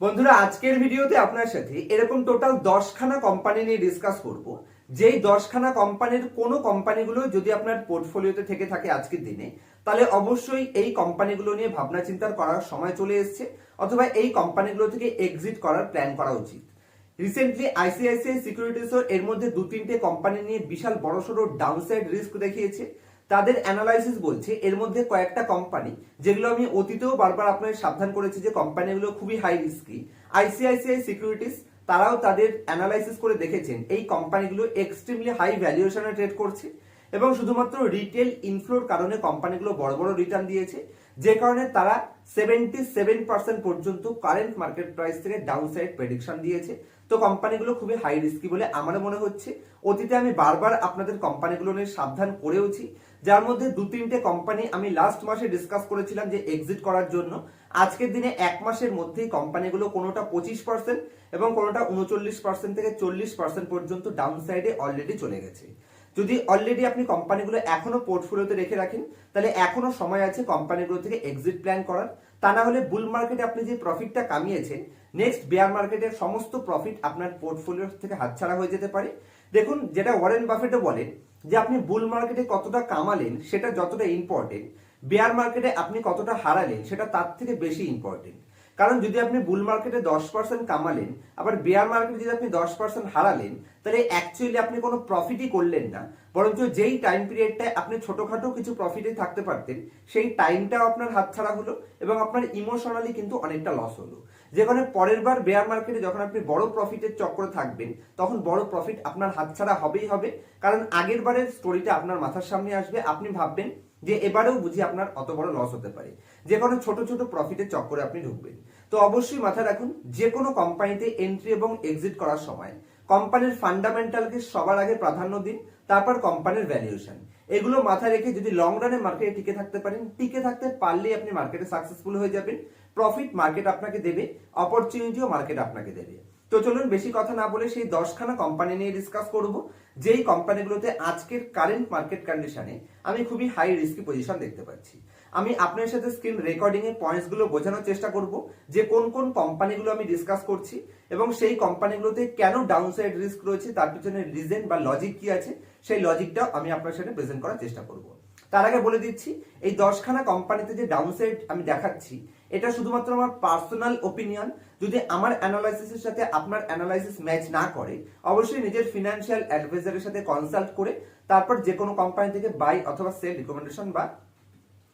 বন্ধুরা, আজকের ভিডিওতে আপনার সাথে এরকম টোটাল দশখানা কোম্পানি নিয়ে ডিসকাস করব। যেই দশখানা কোম্পানির কোনো কোম্পানিগুলো যদি আপনার পোর্টফোলিওতে থেকে থাকে আজকের দিনে, তাহলে অবশ্যই এই কোম্পানিগুলো নিয়ে ভাবনা চিন্তার করার সময় চলে এসছে, অথবা এই কোম্পানিগুলো থেকে এক্সিট করার প্ল্যান করা উচিত। রিসেন্টলি আইসিআইসিআই সিকিউরিটিসও এর মধ্যে দু তিনটে কোম্পানি নিয়ে বিশাল বড়সড় ডাউনসাইড রিস্ক দেখিয়েছে। তাদের অ্যানালাইসিস বলছে এর মধ্যে কয়েকটা কোম্পানি যেগুলো আমি অতীতেও বারবার আপনাদের সাবধান করেছি যে কোম্পানিগুলো খুবই হাই রিস্কি আইসিআইসিআই সিকিউরিটিস তারাও তাদের অ্যানালাইসিস করে দেখেছেন। এই কোম্পানিগুলো এক্সট্রিমলি হাই ভ্যালুয়েশনে ট্রেড করছে এবং শুধুমাত্র রিটেল ইনফ্লোর কারণে কোম্পানিগুলো বড় বড় রিটার্ন দিয়েছে, যে কারণে তারা সেভেন্টি সেভেন পার্সেন্ট পর্যন্ত কারেন্ট মার্কেট প্রাইস থেকে ডাউন সাইড প্রেডিকশন দিয়েছে। তো কোম্পানিগুলো খুবই হাই রিস্কি বলে আমার মনে হচ্ছে। অতীতে আমি বারবার আপনাদের কোম্পানিগুলো নিয়ে সাবধান করেওছি। যার মধ্যে দু তিনটে কোম্পানি আমি লাস্ট মাসে ডিসকাস করেছিলাম যে এক্সিট করার জন্য। আজকের দিনে এক মাসের মধ্যেই কোম্পানিগুলো কোনোটা পঁচিশ পার্সেন্ট এবং কোনোটা উনচল্লিশ পার্সেন্ট থেকে চল্লিশ পার্সেন্ট পর্যন্ত ডাউন সাইডে অলরেডি চলে গেছে। যদি অলরেডি আপনি কোম্পানিগুলো এখনও পোর্টফোলিওতে রেখে রাখেন, তাহলে এখনও সময় আছে কোম্পানিগুলো থেকে এক্সিট প্ল্যান করার। তা না হলে বুল মার্কেটে আপনি যে প্রফিটটা কামিয়েছেন নেক্সট বেয়ার মার্কেটের সমস্ত প্রফিট আপনার পোর্টফোলিও থেকে হাতছাড়া হয়ে যেতে পারে। দেখুন, যেটা ওয়ারেন বাফেটও বলেন যে আপনি বুল মার্কেটে কতটা কামালেন, সেটা যতটা ইম্পর্টেন্ট বেয়ার মার্কেটে আপনি কতটা হারালেন, সেটা তার থেকে বেশি ইম্পর্টেন্ট কারণ যদি আপনি বুল মার্কেটে দশ পার্সেন্ট কামালেন, আবার বেয়ার মার্কেটে যদি আপনি দশ পার্সেন্ট হারালেন, তাহলে অ্যাকচুয়ালি আপনি কোনো প্রফিটই করলেন না। বরঞ্চ যেই টাইম পিরিয়ডটায় আপনি ছোটোখাটো কিছু প্রফিটে থাকতে পারতেন, সেই টাইমটাও আপনার হাত হাতছাড়া হলো এবং আপনার ইমোশনালি কিন্তু অনেকটা লস হলো। যেখানে পরের বার বেয়ার মার্কেটে যখন আপনি বড় প্রফিটের চক্করে থাকবেন, তখন বড় প্রফিট আপনার হাতছাড়া হবেই হবে। কারণ আগের বারের স্টোরিটা আপনার মাথার সামনে আসবে। আপনি ভাববেন যে এবারেও বুঝি আপনার অত বড় লস হতে পারে। যে কোনো ছোট ছোট প্রফিটের চক্করে আপনি ঢুকবেন। তো অবশ্যই মাথায় রাখুন, যে কোনো কোম্পানিতে এন্ট্রি এবং এক্সিট করার সময় কোম্পানির ফান্ডামেন্টালকে সবার আগে প্রাধান্য দিন, তারপর কোম্পানির ভ্যালুয়েশন এগুলো মাথায় রেখে যদি লং রানে মার্কেটে টিকে থাকতে পারেন, টিকে থাকতে পারলেই আপনি মার্কেটে সাকসেসফুল হয়ে যাবেন। প্রফিট মার্কেট আপনাকে দেবে অপরচুনিটিও মার্কেট আপনাকে দেবে। তো চলুন বেশি কথা না বলে সেই দশখানা কোম্পানি নিয়ে ডিসকাস করব। যেই কোম্পানিগুলোতে আজকের কারেন্ট মার্কেট কন্ডিশনে আমি খুবই হাই রিস্কি পজিশন দেখতে পাচ্ছি। আমি আপনার সাথে স্ক্রিন রেকর্ডিং এর পয়েন্টস বোঝানোর চেষ্টা করব, যে কোন কোন কোম্পানিগুলো আমি ডিসকাস করছি এবং সেই কোম্পানিগুলোতে কেন ডাউনসাইড রিস্ক রয়েছে, তার পিছনে রিজন বা লজিক কি আছে, সেই লজিকটাও আমি আপনার সাথে প্রেজেন্ট করার চেষ্টা করব। তার আগে বলে দিচ্ছি, এই দশখানা কোম্পানিতে যে ডাউনসাইড আমি দেখাচ্ছি, এটা শুধুমাত্র আমার পার্সোনাল ওপিনিয়ন যদি আমার অ্যানালাইসিসের সাথে আপনার অ্যানালাইসিস ম্যাচ না করে, অবশ্যই নিজের ফিনান্সিয়াল অ্যাডভাইজারের সাথে কনসাল্ট করে, তারপর যে কোনো কোম্পানি থেকে বাই অথবা সেল রিকমেন্ডেশন বা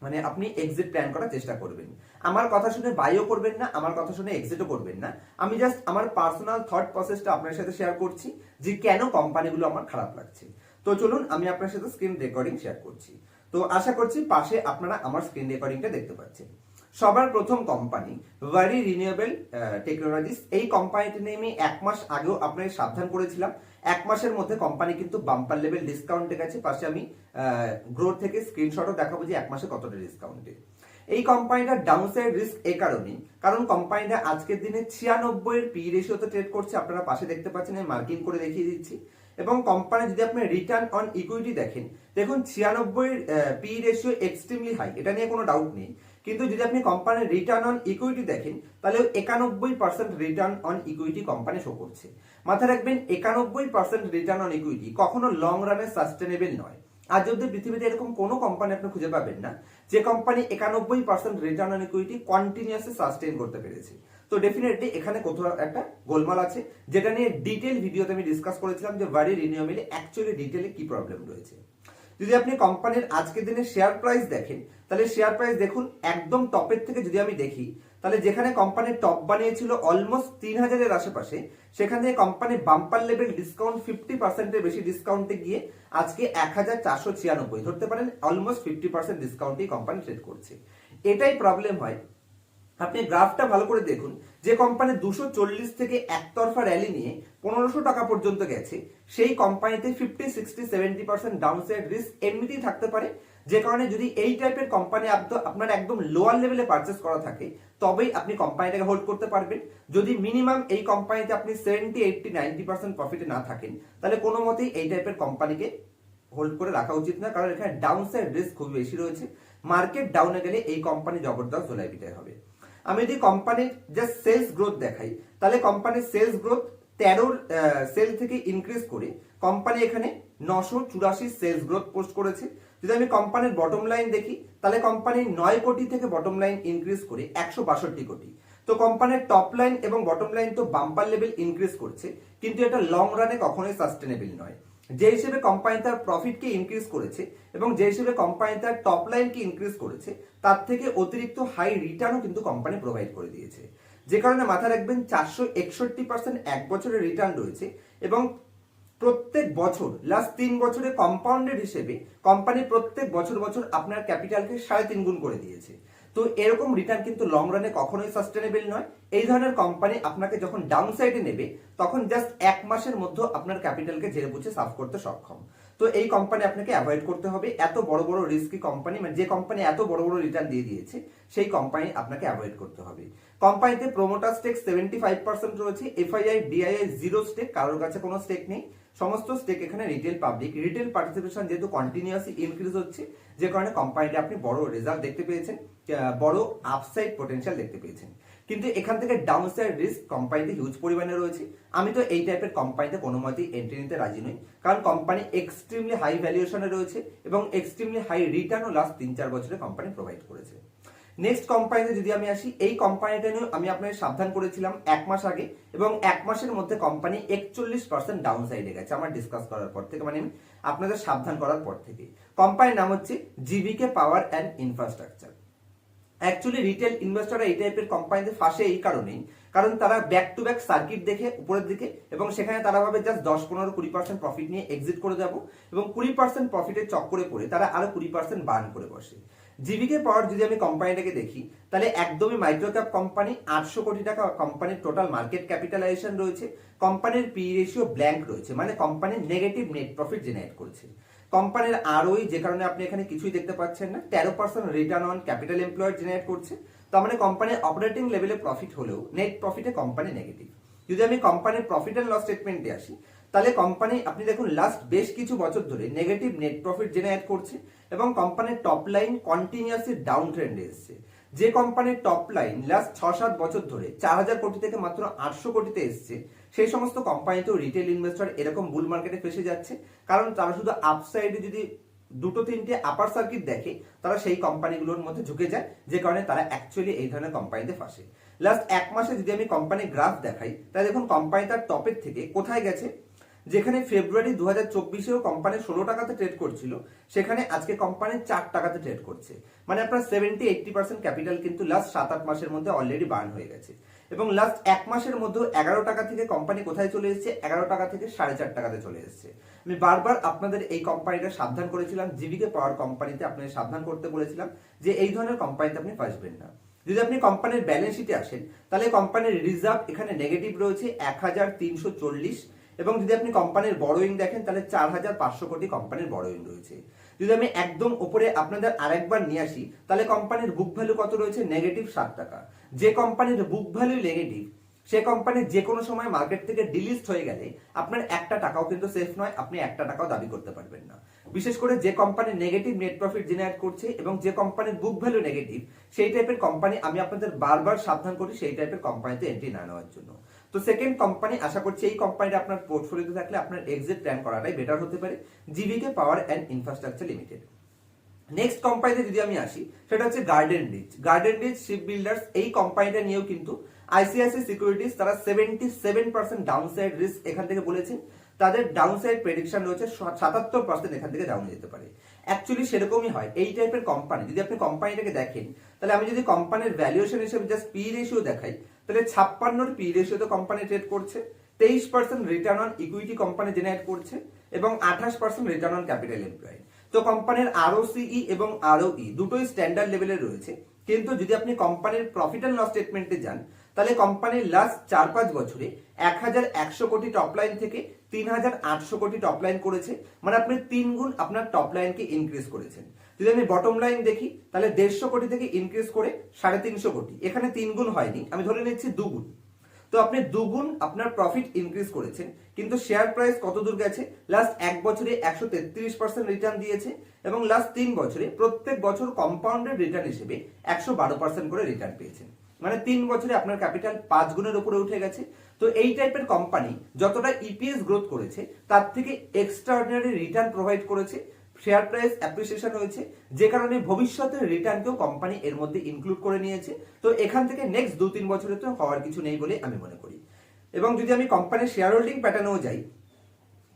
মানে আপনি এক্সিট প্ল্যান করার চেষ্টা করবেন। আমার কথা শুনে বাইও করবেন না, আমার কথা শুনে এক্সিটও করবেন না। আমি জাস্ট আমার পার্সোনাল থট প্রসেসটা আপনার সাথে শেয়ার করছি, যে কেন কোম্পানিগুলো আমার খারাপ লাগছে। তো চলুন, আমি আপনার সাথে স্ক্রিন রেকর্ডিং শেয়ার করছি। তো আশা করছি পাশে আপনারা আমার স্ক্রিন রেকর্ডিংটা দেখতে পাচ্ছেন। সবার প্রথম কোম্পানি ভারি রিনিউয়েবল টেকনোলজিস এই কোম্পানিটি নিয়ে আমি এক মাস আগেও আপনাকে সাবধান করেছিলাম। এক মাসের মধ্যে কোম্পানি কিন্তু বাম্পার লেভেল ডিসকাউন্টে গেছে পাশে আমি গ্রোথ থেকে স্ক্রিনশটও দেখাবো যে এক মাসে কতটা ডিসকাউন্টে এই কোম্পানিটার ডাউনসাইড রিস্ক এ কারণে কারণ কোম্পানিটা আজকের দিনে ছিয়ানব্বই এর পি রেশিওতে ট্রেড করছে, আপনারা পাশে দেখতে পাচ্ছেন, আমি মার্কিং করে দেখিয়ে দিচ্ছি। এবং কোম্পানি যদি আপনি রিটার্ন অন ইকুইটি দেখেন, দেখুন ছিয়ানব্বই পি রেশিও এক্সট্রিমলি হাই এটা নিয়ে কোনো ডাউট নেই। কিন্তু যদি আপনি কোম্পানির রিটার্ন অন ইকুইটি দেখেন, তাহলে একানব্বই percent return on equity company show করছে। মাথায় রাখবেন, একানব্বই পার্সেন্ট রিটার্ন অন ইকুইটি কখনো লং রানে সাস্টেনেবল নয়। আজ অব্দি পৃথিবীতে এরকম কোনো কোম্পানি আপনি খুঁজে পাবেন না, যে কোম্পানি একানব্বই percent return on equity continuously sustain করতে পেরেছে। তো ডেফিনেটলি এখানে কোথাও একটা গোলমাল আছে। যেটা নিয়ে ডিটেল ভিডিওতে আমি ডিসকাস করেছিলাম যে ভারি রিনিউমেলে অ্যাকচুয়ালি ডিটেলে কি প্রবলেম রয়েছে। যদি আপনি কোম্পানির আজকের দিনে শেয়ার প্রাইস দেখেন, তাহলে শেয়ার প্রাইস দেখুন একদম টপের থেকে যদি আমি দেখি, তাহলে যেখানে কোম্পানির টপ বানিয়েছিল অলমোস্ট তিন হাজারের আশেপাশে, সেখান থেকে company bumper level discount fifty পার্সেন্টের বেশি ডিসকাউন্টে গিয়ে আজকে এক হাজার চারশো ছিয়ানব্বই, ধরতে পারেন অলমোস্ট ফিফটি পার্সেন্ট ডিসকাউন্টেই কোম্পানি ট্রেড করছে। এটাই প্রবলেম হয় আপনি গ্রাফটা ভালো করে দেখুন। যে কোম্পানি দুশো চল্লিশ থেকে একতরফা র্যালি নিয়ে পনেরোশো টাকা পর্যন্ত গেছে, সেই কোম্পানিতে fifty sixty seventy percent downside risk এমনিতেই থাকতে পারে। যে কারণে যদি এই টাইপের কোম্পানি আপনার একদম লোয়ার লেভেলে পারচেস করা থাকে, তবেই আপনি কোম্পানিটাকে হোল্ড করতে পারবেন। যদি মিনিমাম এই কোম্পানিতে আপনি সেভেন্টি এইটটি নাইনটি পার্সেন্ট প্রফিটে না থাকেন, তাহলে কোনো মতেই এই টাইপের কোম্পানিকে হোল্ড করে রাখা উচিত না, কারণ এখানে ডাউন সাইড রিস্ক খুব বেশি রয়েছে। মার্কেট ডাউনে গেলে এই কোম্পানি জবরদস্ত ধোলাই বিদায় হবে। আমি যদি কোম্পানির জাস্ট সেলস গ্রোথ দেখাই, তাহলে কোম্পানির সেলস গ্রোথ তেরোর সেল থেকে ইনক্রিজ করে। কোম্পানি এখানে নশো চুরাশি সেলস গ্রোথ পোস্ট করেছে। যদি আমি কোম্পানির বটম লাইন দেখি, তাহলে কোম্পানি নয় কোটি থেকে বটম লাইন ইনক্রিজ করে একশো বাষট্টি কোটি। তো কোম্পানির টপ লাইন এবং বটম লাইন তো বাম্পার লেভেল ইনক্রিজ করছে, কিন্তু এটা লং রানে কখনোই সাস্টেনেবল নয়। যে হিসেবে কোম্পানি তার প্রফিটকে ইনক্রিজ করেছে এবং যে হিসেবে কোম্পানি তার টপ লাইনকে ইনক্রিজ করেছে, তার থেকে অতিরিক্ত হাই রিটার্নও কিন্তু কোম্পানি প্রোভাইড করে দিয়েছে। যে কারণে মাথায় রাখবেন, চারশো একষট্টি পার্সেন্ট এক বছরের রিটার্ন রয়েছে এবং প্রত্যেক বছর লাস্ট তিন বছরে কম্পাউন্ডেড হিসেবে কোম্পানি প্রত্যেক বছর বছর আপনার ক্যাপিটালকে সাড়ে তিন গুণ করে দিয়েছে। তো এরকম রিটার্ন কিন্তু লং রানে কখনোই সাস্টেনেবল নয়। এই ধরনের কোম্পানি আপনাকে যখন ডাউন সাইডে নেবে, তখন জাস্ট এক মাসের মধ্যে আপনার ক্যাপিটালকে ঝেড়ে বুঝে সাফ করতে সক্ষম। তো এই কোম্পানি আপনাকে অ্যাভয়েড করতে হবে। এত বড় বড় রিস্কি কোম্পানি মানে যে কোম্পানি এত বড় বড় রিটার্ন দিয়ে দিয়েছে, সেই কোম্পানি আপনাকে অ্যাভয়েড করতে হবে। কোম্পানিতে promoter stake seventy five percent রয়েছে। এফআইআই ডিআইআই জিরো স্টেক কারোর কাছে কোনো স্টেক নেই। সমস্ত স্টেক এখানে রিটেল পাবলিক রিটেল পার্টিসিপেশন যেহেতু কন্টিনিউয়াসলি ইনক্রিজ হচ্ছে, যে কারণে কোম্পানিতে আপনি বড় রেজাল্ট দেখতে পেয়েছেন বড় আপসাইড পোটেনশিয়াল দেখতে পেয়েছেন। কিন্তু এখান থেকে ডাউন সাইড রিস্ক কোম্পানিতে হিউজ পরিমাণে রয়েছে। আমি তো এই টাইপের কোম্পানিতে কোনো মতেই এন্ট্রি নিতে রাজি নই। কারণ কোম্পানি এক্সট্রিমলি হাই ভ্যালুয়েশনে রয়েছে এবং এক্সট্রিমলি হাই রিটার্নও লাস্ট তিন চার বছরে কোম্পানি প্রোভাইড করেছে। নেক্সট কোম্পানিতে যদি আমি আসি, এই কোম্পানিটা নিয়ে আমি আপনাকে সাবধান করেছিলাম এক মাস আগে এবং এক মাসের মধ্যে কোম্পানি একচল্লিশ পার্সেন্ট ডাউন সাইডে গেছে আমার ডিসকাস করার পর থেকে। মানে আপনাদের সাবধান করার পর থেকে। কোম্পানির নাম হচ্ছে GBK power and infrastructure actually retail ইনভেস্টররা এই টাইপের কোম্পানিতে ফাঁসে এই কারণেই, কারণ তারা ব্যাক টু ব্যাক সার্কিট দেখে, উপরের দিকে, এবং সেখানে তারা ভাবে জাস্ট দশ পনেরো কুড়ি পার্সেন্ট প্রফিট নিয়ে এক্সিট করে যাব, এবং কুড়ি পার্সেন্ট প্রফিটের চক্করে পড়ে তারা আরও কুড়ি পার্সেন্ট বার্ন করে বসে। জিবিকে পাওয়ার যদি আমি কোম্পানিটাকে দেখি, তাহলে একদমই মাইক্রো ক্যাপ কোম্পানি আটশো কোটি টাকা কোম্পানির টোটাল মার্কেট ক্যাপিটালাইজেশন রয়েছে। কোম্পানির পি রেশিও ব্ল্যাঙ্ক রয়েছে মানে company negative net profit generate করছে। কোম্পানির আরওই যে কারণে আপনি এখানে কিছুই দেখতে পাচ্ছেন না, তেরো percent return on capital employed generate করছে। তার মানে কোম্পানির অপারেটিং লেভেলে প্রফিট হলেও নেট প্রফিটে কোম্পানি নেগেটিভ যদি আমি কোম্পানির প্রফিট অ্যান্ড লস স্টেটমেন্টে আসি তাহলে কোম্পানি আপনি দেখুন লাস্ট বেশ কিছু বছর ধরে নেগেটিভ নেট প্রফিট জেনারেট করছে এবং কোম্পানির টপ লাইন কন্টিনিউয়াসলি ডাউন ট্রেন্ডে এসছে। যে কোম্পানির টপ লাইন লাস্ট ছ সাত বছর ধরে চার হাজার কোটি থেকে মাত্র আটশো কোটিতে এসছে, সেই সমস্ত কোম্পানিতেও রিটেল ইনভেস্টর এরকম বুল মার্কেটে ফেসে যাচ্ছে। কারণ তারা শুধু আপসাইডে যদি দুটো, তিনটে আপার সার্কিট দেখে, তারা সেই কোম্পানিগুলোর মধ্যে ঝুঁকে যায়, যে কারণে তারা অ্যাকচুয়ালি এই ধরনের কোম্পানিতে ফাঁসে। লাস্ট এক মাসে যদি আমি কোম্পানির গ্রাফ দেখাই, তাহলে দেখুন কোম্পানি তার টপের থেকে কোথায় গেছে? যেখানে ফেব্রুয়ারি দু হাজার চব্বিশেও কোম্পানি ষোলো টাকাতে ট্রেড করছিল, সেখানে আজকে কোম্পানি চার টাকাতে ট্রেড করছে। মানে আপনার সেভেন্টি এইটটি পার্সেন্ট ক্যাপিটাল কিন্তু লাস্ট সাত আট মাসের মধ্যে অলরেডি বার্ন হয়ে গেছে। এবং লাস্ট এক মাসের মধ্যে এগারো টাকা থেকে কোম্পানি কোথায় চলে এসেছে? এগারো টাকা থেকে সাড়ে চার টাকাতে চলে এসেছে। আমি বারবার আপনাদের এই কোম্পানিটা সাবধান করেছিলাম জিবিকে পাওয়ার কোম্পানিতে আপনাদের সাবধান করতে বলেছিলাম যে এই ধরনের কোম্পানিতে আপনি ফাঁসবেন না। যদি আপনি কোম্পানির ব্যালেন্স শিটে আসেন, তাহলে কোম্পানির রিজার্ভ এখানে নেগেটিভ রয়েছে এক হাজার তিনশো চল্লিশ এবং যদি আপনি কোম্পানির বড়োইং দেখেন, তাহলে চার হাজার পাঁচশো কোটি কোম্পানির বড়োইং রয়েছে। যদি আমি একদম উপরে আপনাদের আরেকবার নিয়ে আসি, তাহলে কোম্পানির বুক ভ্যালু কত রয়েছে? নেগেটিভ সাত টাকা। যে কোম্পানির বুক ভ্যালু নেগেটিভ সে কোম্পানি যে কোনো সময় মার্কেট থেকে ডিলিস্ট হয়ে গেলে, আপনার একটা টাকাও কিন্তু সেফ নয়, আপনি একটা টাকাও দাবি করতে পারবেন না। বিশেষ করে যে company negative net profit generate করছে এবং যে কোম্পানির বুক ভ্যালু নেগেটিভ সেই টাইপের কোম্পানি আমি আপনাদের বারবার সাবধান করি, সেই টাইপের কোম্পানিতে এন্ট্রি না নেওয়ার জন্য। তো সেকেন্ড কোম্পানি আশা করছি এই কোম্পানিটা আপনার পোর্টফোলিওতে থাকলে আপনার এক্সিট প্ল্যান করাটাই বেটার হতে পারে। GBK power and infrastructure limited next কোম্পানিতে যদি আমি আসি, সেটা হচ্ছে garden reach garden reach ship builders এই কোম্পানিটা নিয়েও কিন্তু আইসিআইসি সিকিউরিটিজ তারা seventy seven percent downside risk এখান থেকে বলেছেন তাদের ডাউন সাইড প্রেডিকশন রয়েছে সাতাত্তর পার্সেন্ট এখান থেকে ডাউন যেতে পারে। অ্যাকচুয়ালি সেরকমই হয়। এই টাইপের কোম্পানি যদি আপনি কোম্পানিটাকে দেখেন, তাহলে আমি যদি কোম্পানির ভ্যালুয়েশন হিসেবে জাস্ট পি রেশিও দেখাই তাহলে ছাপ্পান্নর পি রেশিওতে কোম্পানি ট্রেড করছে, তেইশ percent return on equity company generate করছে এবং আঠাশ percent return on capital employed তো কোম্পানির আরও সিই এবং আরও ই দুটোই স্ট্যান্ডার্ড লেভেলে রয়েছে, কিন্তু যদি আপনি কোম্পানির প্রফিট অ্যান্ড লস স্টেটমেন্টে যান, তাহলে কোম্পানির লাস্ট চার পাঁচ বছরে এক হাজার একশো কোটি টপ লাইন থেকে তিন হাজার আটশো কোটি টপ লাইন করেছে মানে আপনি তিন গুণ আপনার টপ লাইনকে ইনক্রিজ করেছেন। যদি আমি বটম লাইন দেখি, তাহলে দেড়শো কোটি থেকে ইনক্রিজ করে সাড়ে তিনশো কোটি। এখানে তিন গুণ হয়নি, আমি ধরে নিচ্ছি দুগুণ। তো আপনি দুগুণ আপনার প্রফিট ইনক্রিজ করেছেন, কিন্তু শেয়ার প্রাইস কত দূর গেছে? লাস্ট এক বছরে একশো তেত্রিশ পার্সেন্ট রিটার্ন দিয়েছে, এবং লাস্ট তিন বছরে প্রত্যেক বছর কম্পাউন্ডেড রিটার্ন হিসেবে একশো বারো পার্সেন্ট করে রিটার্ন পেয়েছেন। মানে তিন বছরে আপনার ক্যাপিটাল পাঁচ গুণের উপরে উঠে গেছে। তো এই টাইপের কোম্পানি যতটা ইপিএস গ্রোথ করেছে, তার থেকে এক্সট্রাঅর্ডিনারি রিটার্ন প্রোভাইড করেছে শেয়ার প্রাইস অ্যাপ্রিসিয়েশন হয়েছে যে কারণে ভবিষ্যতের রিটার্নকেও কোম্পানি এর মধ্যে ইনক্লুড করে নিয়েছে। তো এখান থেকে নেক্সট দু তিন বছরে তো হওয়ার কিছু নেই বলে আমি মনে করি। এবং যদি আমি কোম্পানির শেয়ার হোল্ডিং প্যাটার্নেও যাই,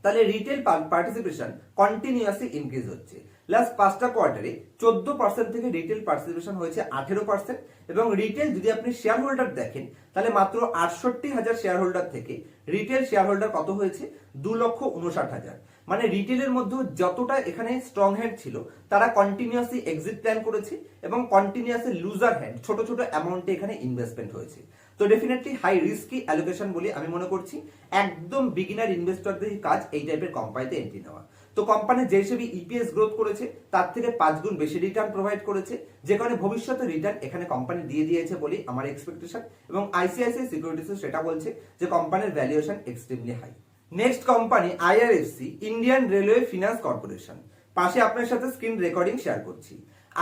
তাহলে রিটেল পার্টিসিপেশন কন্টিনিউয়াসলি ইনক্রিজ হচ্ছে। লাস্ট পাঁচটা কোয়ার্টারে চোদ্দ পার্সেন্ট থেকে রিটেল পার্টিসিপেশন হয়েছে আঠেরো পার্সেন্ট এবং রিটেল যদি আপনি শেয়ার হোল্ডার দেখেন, তাহলে মাত্র আটষট্টি হাজার শেয়ার হোল্ডার থেকে রিটেল শেয়ার হোল্ডার কত হয়েছে? দু লক্ষ উনষাট হাজার। মানে রিটেলের মধ্যে যতটা এখানে স্ট্রং হ্যান্ড ছিল, তারা কন্টিনিউয়াসলি এক্সিট প্ল্যান করেছে এবং কন্টিনিউয়াসলি লুজার হ্যান্ড ছোট ছোট অ্যামাউন্টে এখানে ইনভেস্টমেন্ট হয়েছে। তো ডেফিনেটলি হাই রিস্কি অ্যালোকেশন বলে আমি মনে করছি, একদম বিগিনার ইনভেস্টরদের কাজ এই টাইপের কোম্পানিতে এন্ট্রি নেওয়া। তো কোম্পানি যে হিসেবে ইপিএস গ্রোথ করেছে, তার থেকে পাঁচ গুণ বেশি রিটার্ন প্রোভাইড করেছে, যে কারণে ভবিষ্যতে রিটার্ন এখানে কোম্পানি দিয়ে দিয়েছে বলেই আমার এক্সপেকটেশন এবং আইসিআইসিআই সিকিউরিটিস সেটা বলছে যে কোম্পানির valuation extremely high next company IRFC Indian railway finance corporation পাশে আপনার সাথে স্ক্রিন রেকর্ডিং শেয়ার করছি।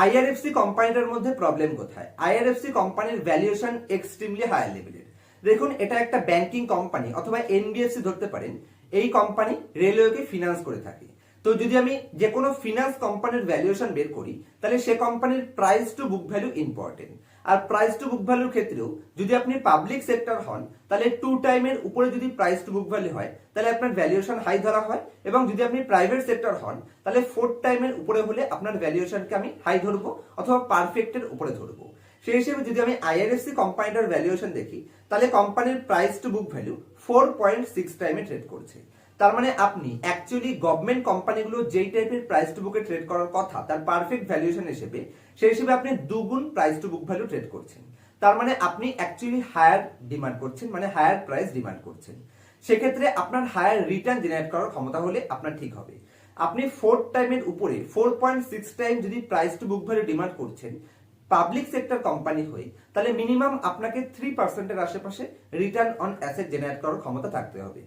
আইআরএফসি কোম্পানিটার মধ্যে প্রবলেম কোথায়? আইআরএফসি কোম্পানির ভ্যালুয়েশন এক্সট্রিমলি হায়ার লেভেলের দেখুন, এটা একটা ব্যাংকিং কোম্পানি অথবা এনবিএফসি ধরতে পারেন। এই কোম্পানি রেলওয়েকে ফিনান্স করে থাকে। তো যদি আমি যে কোনো ফিনান্স কোম্পানির ভ্যালুয়েশন বের করি, তাহলে সে কোম্পানির price to book value important R price to book ভ্যালুর ক্ষেত্রেও যদি আপনি পাবলিক সেক্টর হন, তাহলে টু টাইমের উপরে যদি প্রাইস টু বুক ভ্যালু হয়, তাহলে আপনার ভ্যালুয়েশন হাই ধরা হয় এবং যদি আপনি প্রাইভেট সেক্টর হন, তাহলে ফোর টাইমের উপরে হলে আপনার ভ্যালুয়েশনকে আমি হাই ধরবো অথবা পারফেক্টের উপরে ধরবো। সেই হিসেবে যদি আমি আইআরএফসি কোম্পানিটার ভ্যালুয়েশন দেখি, তাহলে কোম্পানির price to book value four point six টাইমে ট্রেড করছে। তার মানে আপনি অ্যাকচুয়ালি গভর্নমেন্ট কোম্পানিগুলো যেই টাইপের প্রাইস টু বুকে ট্রেড করার কথা, তার পারফেক্ট ভ্যালুয়েশন হিসেবে, সেই হিসেবে আপনি দুগুণ price to book value trade করছেন। তার মানে আপনি অ্যাকচুয়ালি হায়ার ডিমান্ড করছেন মানে হায়ার প্রাইস ডিমান্ড করছেন। সেক্ষেত্রে আপনার হায়ার রিটার্ন জেনারেট করার ক্ষমতা হলে আপনার ঠিক হবে। আপনি ফোর টাইমের উপরে ফোর পয়েন্ট সিক্স টাইম যদি price to book value demand করছেন পাবলিক সেক্টর কোম্পানি হয়ে, তাহলে মিনিমাম আপনাকে থ্রি পার্সেন্টের আশেপাশে রিটার্ন অন অ্যাসেট জেনারেট করার ক্ষমতা থাকতে হবে।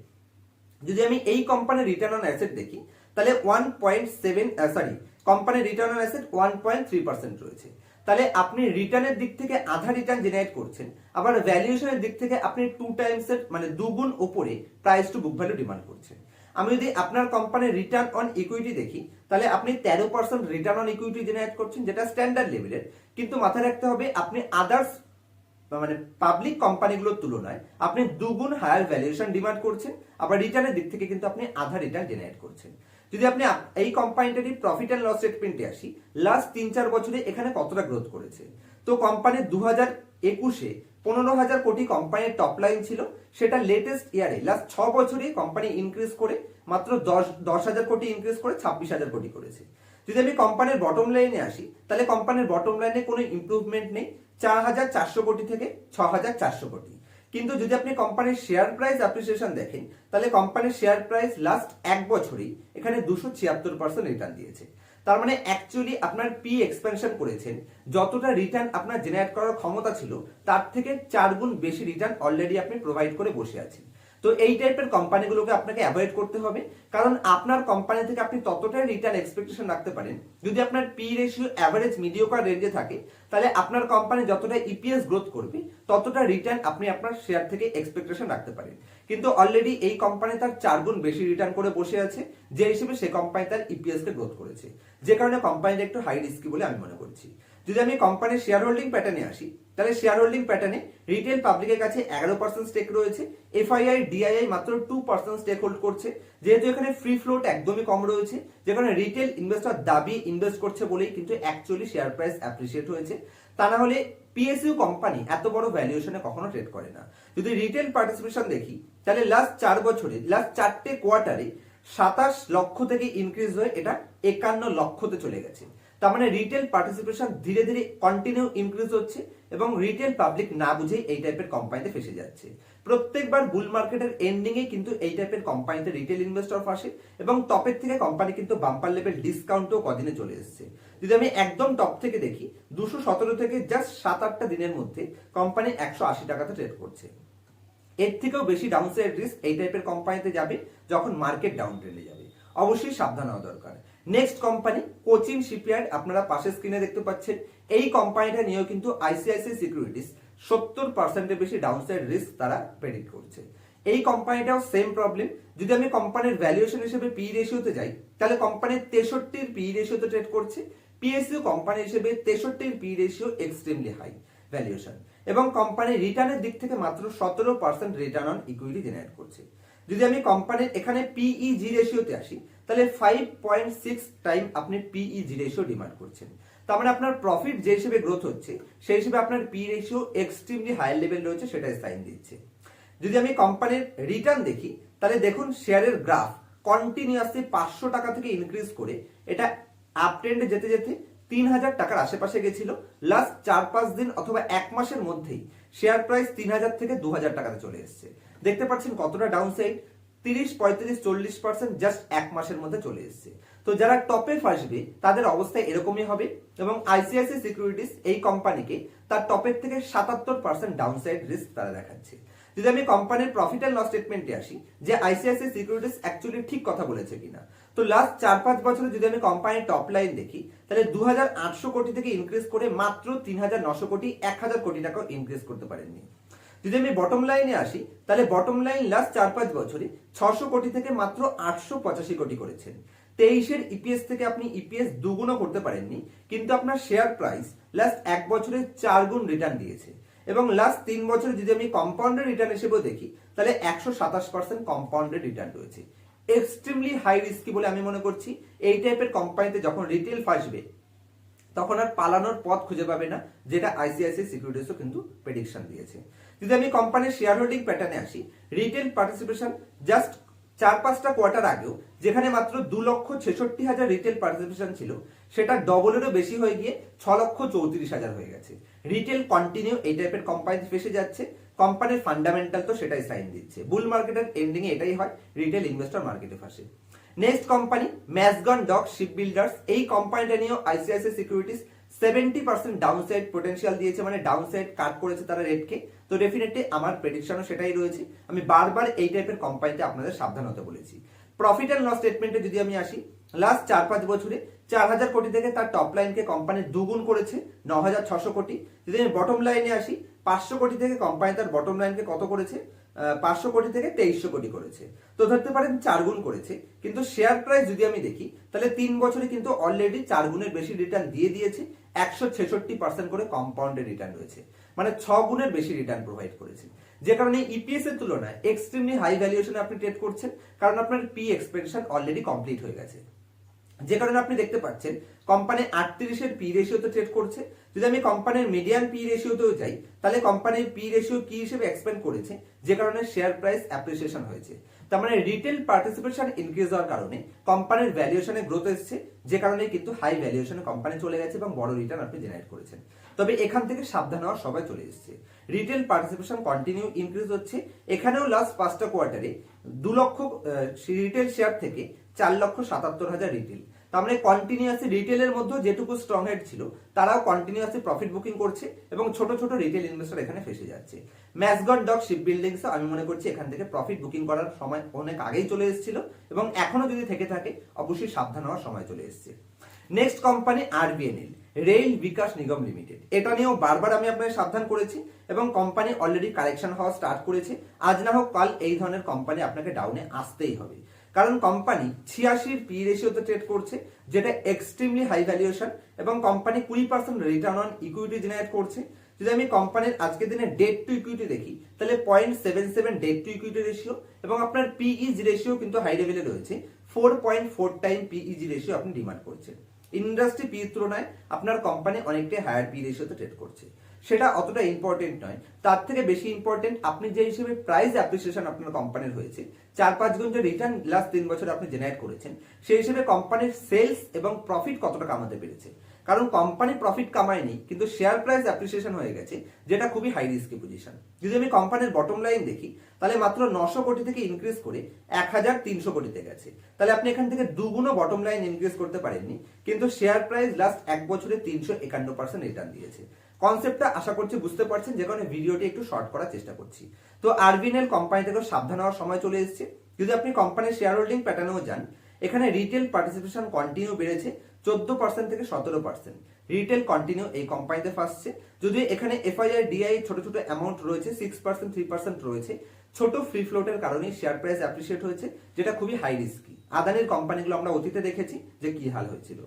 যদি আমি এই কোম্পানির রিটার্ন অন অ্যাসেট দেখি, তাহলে ওয়ান পয়েন্ট সেভেন সরি কোম্পানির return on asset one point three percent রয়েছে। তাহলে আপনি রিটার্নের দিক থেকে আধা রিটার্ন জেনারেট করছেন, আবার ভ্যালুয়েশনের দিক থেকে আপনি টু টাইমস এর মানে দুগুণ ওপরে price to book value demand করছেন। আমি যদি আপনার কোম্পানির রিটার্ন অন ইকুইটি দেখি, তাহলে আপনি তেরো percent return on equity generate করছেন, যেটা স্ট্যান্ডার্ড লেভেলের কিন্তু মাথায় রাখতে হবে, আপনি আদার্স মানে পাবলিক কোম্পানিগুলোর তুলনায় আপনি দুগুণ হায়ার ভ্যালুয়েশন ডিমান্ড করছেন। আবার রিটার্নের দিক থেকে কিন্তু আপনি আধা রিটার্ন জেনারেট করছেন। যদি আপনি এই কোম্পানিটারই প্রফিট অ্যান্ড লস স্টেটমেন্টে আসি লাস্ট তিন চার বছরে এখানে কতটা গ্রোথ করেছে? তো কোম্পানির দু হাজার একুশে পনেরো হাজার কোটি কোম্পানির টপ লাইন ছিল। সেটা লেটেস্ট ইয়ারে লাস্ট ছ বছরে কোম্পানি ইনক্রিজ করে মাত্র দশ দশ হাজার কোটি ইনক্রিজ করে ছাব্বিশ হাজার কোটি করেছে। যদি আমি কোম্পানির বটম লাইনে আসি, তাহলে কোম্পানির বটম লাইনে কোনো ইম্প্রুভমেন্ট নেই। চার হাজার চারশো কোটি থেকে ছ হাজার চারশো কোটি। কিন্তু যদি আপনি কোম্পানির শেয়ার প্রাইস অ্যাপ্রিসিয়েশন দেখেন, তাহলে কোম্পানির শেয়ার প্রাইস লাস্ট এক বছরেই এখানে দুশো ছিয়াত্তর পার্সেন্ট রিটার্ন দিয়েছে। তার মানে অ্যাকচুয়ালি আপনার পি এক্সপেনশন করেছেন, যতটা রিটার্ন আপনার জেনারেট করার ক্ষমতা ছিল, তার থেকে চার গুণ বেশি রিটার্ন অলরেডি আপনি প্রোভাইড করে বসে আছেন। তো এই টাইপের কোম্পানিগুলোকে আপনাকে অ্যাভয়েড করতে হবে। কারণ আপনার কোম্পানি থেকে আপনি ততটাই রিটার্ন এক্সপেকটেশন রাখতে পারেন। যদি আপনার পি রেশিও অ্যাভারেজ মিডিওকার রেঞ্জে থাকে, তাহলে আপনার কোম্পানি যতটা ইপিএস গ্রোথ করবে, ততটা রিটার্ন আপনি আপনার শেয়ার থেকে এক্সপেকটেশন রাখতে পারেন। কিন্তু অলরেডি এই কোম্পানি তার চার গুণ বেশি রিটার্ন করে বসে আছে, যে হিসেবে সে কোম্পানি তার ইপিএস কে গ্রোথ করেছে। যে কারণে কোম্পানিটা একটু হাই রিস্কি বলে আমি মনে করছি। যদি আমি কোম্পানির শেয়ার হোল্ডিং প্যাটার্নে আসি, তাহলে শেয়ার হোল্ডিং প্যাটার্নে রিটেল পাবলিকের কাছে এগারো পার্সেন্ট স্টেক রয়েছে এফআইআই ডিআইআই মাত্র টু পার্সেন্ট স্টেক হোল্ড করছে, যেহেতু এখানে ফ্রি ফ্লোট একদমই কম রয়েছে, যেখানে রিটেল ইনভেস্টর দাবি ইনভেস্ট করছে বলেই কিন্তু অ্যাকচুয়ালি শেয়ার প্রাইস অ্যাপ্রিসিয়েট হয়েছে, তা না হলে পিএসইউ কোম্পানি এত বড় ভ্যালুয়েশনে কখনো ট্রেড করে না। যদি রিটেল পার্টিসিপেশন দেখি, তাহলে লাস্ট চার বছরে লাস্ট চারটে কোয়ার্টারে সাতাশ লক্ষ থেকে ইনক্রিজ হয়ে এটা একান্ন লক্ষতে চলে গেছে। তার মানে রিটেল পার্টিসিপেশন ধীরে ধীরে কন্টিনিউ ইনক্রিজ হচ্ছে এবং রিটেল পাবলিক না বুঝেই এই টাইপের কোম্পানিতে ফেসে যাচ্ছে। প্রত্যেকবার বুল মার্কেটের এন্ডিং এ কিন্তু এই টাইপের কোম্পানিতে রিটেল ইনভেস্টর ফাঁসে এবং টপের থেকে কোম্পানি কিন্তু বাম্পার লেভেল ডিসকাউন্টও কদিনে চলে এসেছে। যদি আমি একদম টপ থেকে দেখি, দুশো সতেরো থেকে জাস্ট সাত আটটা দিনের মধ্যে কোম্পানি একশো আশি টাকাতে ট্রেড করছে। এর থেকেও বেশি ডাউন সাইড রিস্ক এই টাইপের কোম্পানিতে যাবে যখন মার্কেট ডাউন ট্রেন্ডে যাবে। অবশ্যই সাবধান হওয়া দরকার। নেক্সট কোম্পানি কোচিন শিপইয়ার্ড আপনারা পাশের স্ক্রিনে দেখতে পাচ্ছেন। এই কোম্পানিটা নিয়েও কিন্তু আইসিআইসিআই সিকিউরিটিস সত্তর পার্সেন্টের বেশি ডাউনসাইড রিস্ক তারা প্রেডিক্ট করছে। এই কোম্পানিটাও সেম প্রবলেম যদি আমি কোম্পানির ভ্যালুয়েশন হিসেবে পি রেশিওতে যাই, তাহলে কোম্পানির তেষট্টির পি রেশিওতে ট্রেড করছে। পিএসইউ কোম্পানি হিসেবে তেষট্টির P ratio extremely high valuation এবং কোম্পানির রিটার্নের দিক থেকে মাত্র সতেরো percent return on equity generate করছে। যদি আমি কোম্পানির এখানে পিইজি রেশিওতে আসি তাহলে ফাইভ পয়েন্ট সিক্স টাইম আপনি পিইজি রেশিও ডিমান্ড করছেন। তার মানে আপনার প্রফিট যে হিসেবে গ্রোথ হচ্ছে, সেই হিসেবে আপনার P ratio extremely higher level রয়েছে, সেটাই সাইন দিচ্ছে। যদি আমি কোম্পানির রিটার্ন দেখি, তাহলে দেখুন শেয়ারের গ্রাফ কন্টিনিউয়াসলি পাঁচশো টাকা থেকে ইনক্রিজ করে, এটা আপ ট্রেন্ডে যেতে যেতে তিন হাজার টাকার আশেপাশে গেছিল। লাস্ট চার পাঁচ দিন অথবা এক মাসের মধ্যেই শেয়ার প্রাইস তিন হাজার থেকে দু হাজার টাকাতে চলে এসছে। দেখতে পাচ্ছেন কতটা ডাউন সাইড তিরিশ, পঁয়ত্রিশ, চল্লিশ পার্সেন্ট জাস্ট এক মাসের মধ্যে চলে এসছে। তো যারা টপে ফাসবে তাদের অবস্থা এরকমই হবে এবং আইসিআইসি সিকিউরিটিস এই কোম্পানিকে তার টপের থেকে সাতাত্তর পার্সেন্ট ডাউন সাইড রিস্ক তারা দেখাচ্ছে। যদি আমি কোম্পানির প্রফিট অ্যান্ড লস স্টেটমেন্টে আসি, যে আইসিআইসি সিকিউরিটিস অ্যাকচুয়ালি ঠিক কথা বলেছে কিনা, তো লাস্ট চার, পাঁচ বছরে যদি আমি কোম্পানির টপ লাইন দেখি, তাহলে দু হাজার আটশো কোটি থেকে ইনক্রিজ করে মাত্র তিন কোটি, এক হাজার কোটি টাকাও ইনক্রিজ করতে পারেননি। যদি আমি বটম লাইনে আসি, তাহলে বটম লাইন লাস্ট চার পাঁচ বছরে ছশো কোটি থেকে মাত্র আটশো পঁচাশি কোটি করেছেন। তেইশের ইপিএস থেকে আপনি ইপিএস দুগুণও করতে পারেননি, কিন্তু আপনার শেয়ার প্রাইস লাস্ট এক বছরে চার গুণ রিটার্ন দিয়েছে। এবং লাস্ট তিন বছরে যদি আমি কম্পাউন্ডেড রিটার্ন হিসেবেও দেখি, তাহলে একশো সাতাশ পার্সেন্ট কম্পাউন্ডেড রিটার্ন রয়েছে। এক্সট্রিমলি হাই রিস্কি বলে আমি মনে করছি। এই টাইপের কোম্পানিতে যখন রিটেল ফাসবে, তখন আর পালানোর পথ খুঁজে পাবে না, যেটা আইসিআইসি সিকিউরিটিসও কিন্তু প্রেডিকশন দিয়েছে। যদি আমি কোম্পানির শেয়ার হোল্ডিং প্যাটার্নে আসি রিটেল পার্টিসিপেশন জাস্ট চার পাঁচটা কোয়ার্টার আগেও, যেখানে মাত্র দু লক্ষ ছেষট্টি হাজার রিটেল পার্টিসিপেশন ছিল, সেটা ডবলেরও বেশি হয়ে গিয়ে ছ লক্ষ চৌত্রিশ হাজার হয়ে গেছে। রিটেল কন্টিনিউ এই টাইপের কোম্পানি ফেসে যাচ্ছে কোম্পানির ফান্ডামেন্টাল তো সেটাই সাইন দিচ্ছে। বুল মার্কেটের এন্ডিং এটাই হয় রিটেল ইনভেস্টর মার্কেটে ফাঁসে। Next company Mazagon dock ship builders এই কোম্পানিটা নিয়েও ICICI securities seventy percent down side potential দিয়েছে মানে ডাউন সাইড কাট করেছে তারা রেটকে তো ডেফিনেটলি আমার প্রেডিকশনও সেটাই রয়েছে। আমি বারবার এই টাইপের কোম্পানিতে আপনাদের সাবধান হতে বলেছি। প্রফিট অ্যান্ড লস স্টেটমেন্টে যদি আমি আসি লাস্ট চার পাঁচ বছরে চার হাজার কোটি থেকে তার টপ লাইনকে কোম্পানি দুগুণ করেছে ন হাজার ছশো কোটি। যদি আমি বটম লাইনে আসি, পাঁচশো কোটি থেকে কোম্পানি তার বটম লাইনকে কত করেছে পাঁচশো কোটি থেকে তেইশশো কোটি করেছে। তো ধরতে পারেন চার গুণ করেছে, কিন্তু শেয়ার প্রাইস যদি আমি দেখি, তাহলে তিন বছরে কিন্তু অলরেডি চার গুণের বেশি রিটার্ন দিয়ে দিয়েছে, একশো ছেষট্টি পার্সেন্ট করে কম্পাউন্ডেড রিটার্ন রয়েছে। মানে ছ গুণের বেশি রিটার্ন প্রোভাইড করেছে। যে কারণে ইপিএস এর তুলনায় এক্সট্রিমলি হাই ভ্যালুয়েশনে আপনি ট্রেড করছেন, কারণ আপনার পি এক্সপেনশন অলরেডি কমপ্লিট হয়ে গেছে। যে কারণে আপনি দেখতে পাচ্ছেন কোম্পানি আটত্রিশের পি রেশিওতে ট্রেড করছে। যদি আমি কোম্পানির মিডিয়াম পি রেশিওতেও যাই, তাহলে কোম্পানির পি রেশিও কি হিসেবে এক্সপেন্ড করেছে? যে কারণে শেয়ার প্রাইস অ্যাপ্রিসিয়েশন হয়েছে। তার মানে রিটেল পার্টিসিপেশন ইনক্রিজ হওয়ার কারণে কোম্পানির ভ্যালুয়েশনে গ্রোথ এসছে, যে কারণে কিন্তু হাই ভ্যালুয়েশনে কোম্পানি চলে গেছে এবং বড় রিটার্ন আপনি জেনারেট করেছেন। তবে এখান থেকে সাবধান হওয়ার সবাই চলে এসছে। রিটেল পার্টিসিপেশন কন্টিনিউ ইনক্রিজ হচ্ছে। এখানেও লাস্ট পাঁচটা কোয়ার্টারে দু লক্ষ রিটেল শেয়ার থেকে চার লক্ষ সাতাত্তর হাজার রিটেল তার মানে কন্টিনিউয়াসলি রিটেলের মধ্যে যেটুকু স্ট্রং হেড ছিল, তারাও কন্টিনিউয়াসলি প্রফিট বুকিং করছে এবং ছোট ছোট রিটেল ইনভেস্টর এখানে ফেসে যাচ্ছে। ম্যাসগন ডক শিপ বিল্ডিংস আমি মনে করছি এখান থেকে প্রফিট বুকিং করার সময় অনেক আগেই চলে এসেছিল এবং এখনও যদি থেকে থাকে, অবশ্যই সাবধান হওয়ার সময় চলে এসেছে। নেক্সট কোম্পানি আর RVNL rail Vikas Nigam limited এটা নিয়েও বারবার আমি আপনাদের সাবধান করেছি এবং কোম্পানি অলরেডি কালেকশন হওয়া স্টার্ট করেছে। আজ না হোক কাল এই ধরনের কোম্পানি আপনাকে ডাউনে আসতেই হবে। কারণ কোম্পানি ছিয়াশির পি রেশিওতে ট্রেড করছে, যেটা এক্সট্রিমলি হাই ভ্যালুয়েশন এবং কোম্পানি কুড়ি percent return on equity generate করছে। যদি আমি কোম্পানির আজকের দিনে ডেট টু ইকুইটি দেখি, তাহলে point seven seven debt to equity ratio এবং আপনার পিইজি রেশিও কিন্তু হাই লেভেলে রয়েছে। Four point four time PEG ratio আপনি ডিমান্ড করছেন। ইন্ডাস্ট্রি পির তুলনায় আপনার কোম্পানি অনেকটাই হায়ার পি রেশিওতে ট্রেড করছে। সেটা অতটা ইম্পর্টেন্ট নয়। তার থেকে বেশি ইম্পর্টেন্ট আপনি যে হিসেবে প্রাইস অ্যাপ্রিসিয়েশন আপনার কোম্পানির হয়েছে, চার পাঁচ গুণ যে রিটার্ন লাস্ট তিন বছর আপনি জেনারেট করেছেন, সেই হিসেবে কোম্পানির সেলস এবং প্রফিট কতটা কামাতে পেরেছে। কারণ কোম্পানি প্রফিট কামায়নি, কিন্তু শেয়ার প্রাইস অ্যাপ্রিসিয়েশন হয়ে গেছে, যেটা খুবই হাই রিস্কি পজিশন যদি আমি কোম্পানির বটম লাইন দেখি, তাহলে মাত্র নশো কোটি থেকে ইনক্রিজ করে এক হাজার তিনশো কোটিতে গেছে। তাহলে আপনি এখান থেকে দুগুণও বটম লাইন ইনক্রিজ করতে পারেননি, কিন্তু শেয়ার প্রাইস লাস্ট এক বছরে তিনশো একান্ন পার্সেন্ট রিটার্ন দিয়েছে। কনসেপ্টটা আশা করছি বুঝতে পারছেন, যে কারণে ভিডিওটি একটু শর্ট করার চেষ্টা করছি। তো আরবিএনএল কোম্পানি থেকে সাবধান হওয়ার সময় চলে এসেছে। যদি আপনি কোম্পানির শেয়ার হোল্ডিং প্যাটার্নেও যান, এখানে রিটেল পার্টিসিপেশন কন্টিনিউ বেড়েছে চোদ্দ পার্সেন্ট থেকে সতেরো পার্সেন্ট রিটেল কন্টিনিউ এই কোম্পানিতে ফাঁসছে যদিও এখানে এফআইআর ডিআই ছোট ছোট অ্যামাউন্ট রয়েছে সিক্স পার্সেন্ট থ্রি পার্সেন্ট রয়েছে, ছোট ফ্রি ফ্লোটের কারণে শেয়ার প্রাইস অ্যাপ্রিসিয়েট হয়েছে, যেটা খুবই হাই রিস্কি আদানির কোম্পানিগুলো আমরা অতীতে দেখেছি যে কি হাল হয়েছিল।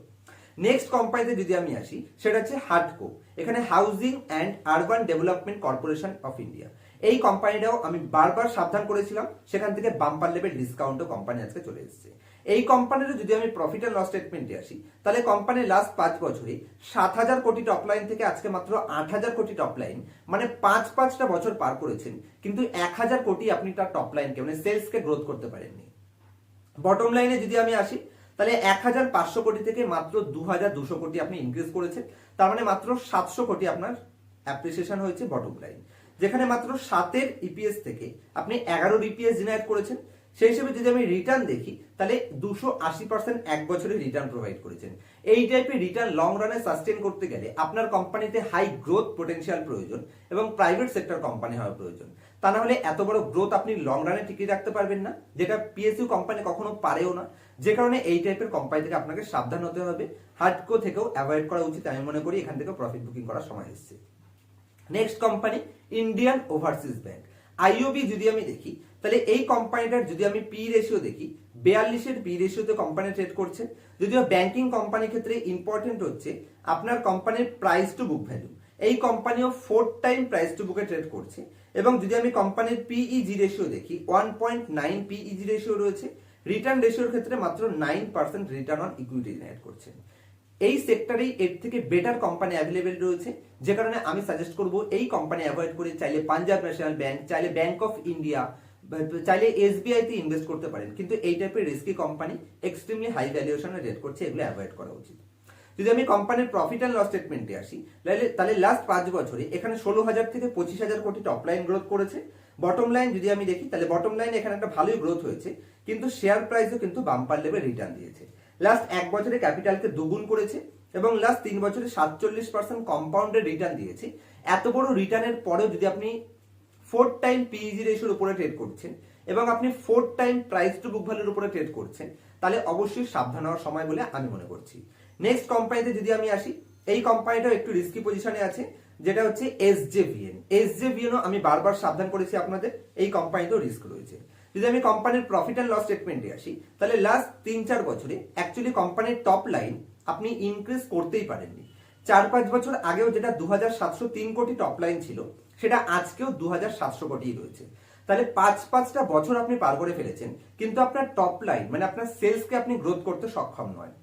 নেক্সট কোম্পানিতে যদি আমি আসি, সেটা হচ্ছে হাটকো এখানে housing and urban development corporation of India এই কোম্পানিটাও আমি বারবার সাবধান করেছিলাম, সেখান থেকে বাম্পার লেভেল ডিসকাউন্টও কোম্পানি আজকে চলে এসেছে। এই কোম্পানিরও যদি আমি প্রফিট অ্যান্ড লস স্টেটমেন্টে আসি, তাহলে কোম্পানির লাস্ট পাঁচ বছরে সাত হাজার কোটি টপ লাইন থেকে আজকে মাত্র আট হাজার কোটি টপ লাইন মানে পাঁচ পাঁচটা বছর পার করেছেন। কিন্তু এক হাজার কোটি আপনি তার টপ লাইনকে মানে সেলসকে গ্রোথ করতে পারেননি। বটম লাইনে যদি আমি আসি তাহলে এক হাজার পাঁচশো কোটি থেকে মাত্র দু হাজার দুশো কোটি আপনি ইনক্রিজ করেছেন। তার মানে মাত্র সাতশো কোটি আপনার অ্যাপ্রিসিয়েশন হয়েছে বটম লাইন যেখানে মাত্র সাতের ইপিএস থেকে আপনি এগারোর ইপিএস জেনারেট করেছেন। সেই হিসেবে যদি আমি রিটার্ন দেখি, তাহলে দুশো আশি পার্সেন্ট এক বছরে রিটার্ন প্রোভাইড করেছেন। এই টাইপের রিটার্ন লং রানে সাস্টেন করতে গেলে আপনার কোম্পানিতে হাই গ্রোথ পোটেনশিয়াল প্রয়োজন এবং প্রাইভেট সেক্টর কোম্পানি হওয়া প্রয়োজন। তা না হলে এত বড় গ্রোথ আপনি লং রানে টিকিয়ে রাখতে পারবেন না, যেটা পিএসইউ কোম্পানি কখনো পারেও না। যে কারণে এই টাইপের কোম্পানি থেকে আপনাকে সাবধান হতে হবে। হার্ডকো থেকেও অ্যাভয়েড করা উচিত, আমি মনে করি এখান থেকে প্রফিট বুকিং করার সময় এসেছে। Next company Indian overseas bank IOB যদি আমি দেখি, তাহলে এই কোম্পানিটার যদি আমি পি রেশিও দেখি, বিয়াল্লিশের পি রেশিওতে কোম্পানি ট্রেড করছে। যদিও ব্যাংকিং কোম্পানির ক্ষেত্রে ইম্পর্টেন্ট হচ্ছে আপনার কোম্পানির প্রাইস টু বুক ভ্যালু এই কোম্পানিও ফোর টাইম প্রাইস টু বুকে ট্রেড করছে। এবং যদি আমি কোম্পানির পিইজি রেশিও দেখি one point nine PEG ratio রয়েছে। রিটার্ন রেশিওর ক্ষেত্রে মাত্র nine percent return on equity generate করছে। এই সেক্টরেই এর থেকে বেটার কোম্পানি অ্যাভেলেবেল রয়েছে। যে কারণে আমি সাজেস্ট করব, এই কোম্পানি অ্যাভয়েড করে চাইলে পাঞ্জাব ন্যাশনাল ব্যাংক চাইলে ব্যাংক অফ ইন্ডিয়া চাইলে এসবিআই তে ইনভেস্ট করতে পারেন। কিন্তু এই টাইপের রিস্কি কোম্পানি এক্সট্রিমলি হাই ভ্যালুয়েশনে রেট করছে, এগুলো অ্যাভয়েড করা উচিত। যদি আমি কোম্পানির প্রফিট অ্যান্ড লস স্টেটমেন্টে আসি, তাহলে তাহলে লাস্ট পাঁচ বছরে এখানে ষোলো হাজার থেকে পঁচিশ হাজার কোটি টপ লাইন গ্রোথ করেছে। বটম লাইন যদি আমি দেখি, তাহলে বটম লাইন এখানে একটা ভালোই গ্রোথ হয়েছে, কিন্তু শেয়ার প্রাইসও কিন্তু বাম্পার লেভেল রিটার্ন দিয়েছে। লাস্ট এক বছরে ক্যাপিটালকে দুগুণ করেছে এবং লাস্ট তিন বছরে সাতচল্লিশ পার্সেন্ট কম্পাউন্ডেড রিটার্ন দিয়েছে। এত বড় রিটার্নের পরেও যদি আপনি ফোর টাইম পিইজি রেশিওর উপরে ট্রেড করছেন এবং আপনি four time price to book ভ্যালুর উপরে ট্রেড করছেন, তাহলে অবশ্যই সাবধান হওয়ার সময় বলে আমি মনে করছি। নেক্সট কোম্পানিতে যদি আমি আসি, এই কোম্পানিটাও একটু রিস্কি পজিশনে আছে। যেটা হচ্ছে S J VN S J ভিএনও আমি বারবার সাবধান করেছি আপনাদের, এই কোম্পানিতেও রিস্ক রয়েছে। যদি আমি কোম্পানির প্রফিট অ্যান্ড লস স্টেটমেন্টে আসি, তাহলে লাস্ট তিন চার বছরে অ্যাকচুয়ালি কোম্পানির টপ লাইন আপনি ইনক্রিজ করতেই পারেননি। চার পাঁচ বছর আগেও যেটা দু কোটি টপ লাইন ছিল, সেটা আজকেও দু সাতশো কোটি রয়েছে। তাহলে পাঁচ পাঁচটা বছর আপনি পার করে ফেলেছেন, কিন্তু আপনার টপ লাইন মানে আপনার সেলসকে আপনি গ্রোথ করতে সক্ষম নয়।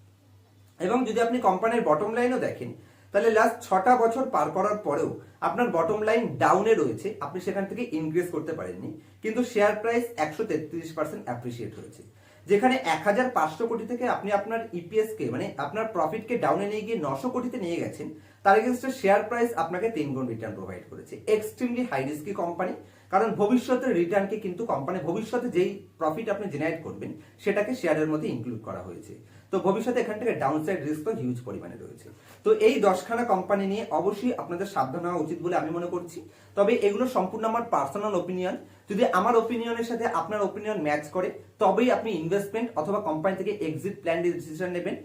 এবং যদি আপনি কোম্পানির বটম লাইনও দেখেন তাহলে লাস্ট ছটা বছর পার করার পরেও আপনার বটম লাইন ডাউনে রয়েছে, আপনি সেখান থেকে ইনক্রিজ করতে পারেননি, কিন্তু শেয়ার প্রাইস একশো তেত্রিশ পার্সেন্ট অ্যাপ্রিসিয়েট হয়েছে। যেখানে এক হাজার পাঁচশো কোটি থেকে আপনি আপনার ইপিএস কে মানে আপনার প্রফিটকে ডাউনে নিয়ে গিয়ে নশো কোটিতে নিয়ে গেছেন, তার এগেনস্টে শেয়ার প্রাইস আপনাকে তিন গুণ রিটার্ন প্রোভাইড করেছে। এক্সট্রিমলি হাই রিস্কি কোম্পানি কারণ ভবিষ্যতের রিটার্নকে কিন্তু কোম্পানি ভবিষ্যতে যেই প্রফিট আপনি জেনারেট করবেন, সেটাকে শেয়ারের মধ্যে ইনক্লুড করা হয়েছে। তো ভবিষ্যতে এখান থেকে ডাউনসাইড রিস্ক তো হিউজ পরিমাণে রয়েছে। তো এই দশখানা কোম্পানি নিয়ে অবশ্যই আপনাদের সাবধান হওয়া উচিত বলে আমি মনে করছি। তবে এগুলো সম্পূর্ণ আমার পার্সোনাল ওপিনিয়ন যদি আমার ওপিনিয়নের সাথে আপনার ওপিনিয়ন ম্যাচ করে, তবেই আপনি ইনভেস্টমেন্ট অথবা কোম্পানি থেকে এক্সিট প্ল্যান ডিসিশন নেবেন।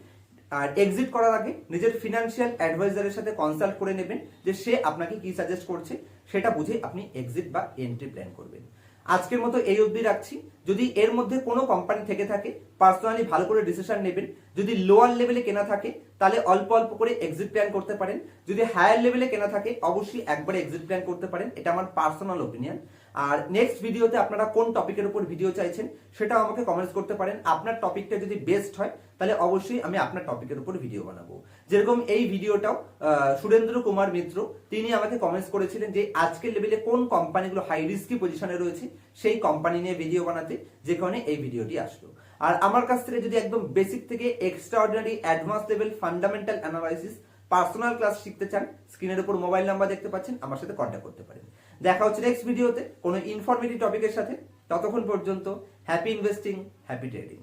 আর এক্সিট করার আগে নিজের ফিনান্সিয়াল অ্যাডভাইজারের সাথে কনসাল্ট করে নেবেন যে সে আপনাকে কি সাজেস্ট করছে, সেটা বুঝে আপনি এক্সিট বা এন্ট্রি প্ল্যান করবেন। আজকের মতো এই অবধি রাখছি। যদি এর মধ্যে কোনো কোম্পানি থেকে থাকে পার্সোনালি ভালো করে ডিসিশন নেবেন, যদি লোয়ার লেভেলে কেনা থাকে, তাহলে অল্প অল্প করে এক্সিট প্ল্যান করতে পারেন। যদি হায়ার লেভেলে কেনা থাকে, অবশ্যই একবারে এক্সিট প্ল্যান করতে পারেন। এটা আমার পার্সোনাল ওপিনিয়ন আর নেক্সট ভিডিওতে আপনারা কোন টপিকের উপর ভিডিও চাইছেন, সেটাও আমাকে কমেন্টস করতে পারেন। আপনার টপিকটা যদি বেস্ট হয়, তাহলে অবশ্যই আমি আপনার টপিকের উপর ভিডিও বানাবো। যেরকম এই ভিডিওটাও সুরেন্দ্র কুমার মিত্র, তিনি আমাকে কমেন্টস করেছিলেন যে আজকের লেভেলে কোন কোম্পানিগুলো হাই রিস্কি পজিশনে রয়েছে, সেই কোম্পানি নিয়ে ভিডিও বানাতে যে কারণে এই ভিডিওটি আসলো। আর আমার কাছ থেকে যদি একদম বেসিক থেকে extraordinary advance level fundamental analysis personal class শিখতে চান স্ক্রিনের উপর মোবাইল নাম্বার দেখতে পাচ্ছেন, আমার সাথে কন্ট্যাক্ট করতে পারেন। দেখা হচ্ছে নেক্সট ভিডিওতে কোনো ইনফরমেটিভ টপিকের সাথে। ততক্ষণ পর্যন্ত হ্যাপি ইনভেস্টিং হ্যাপি ট্রেডিং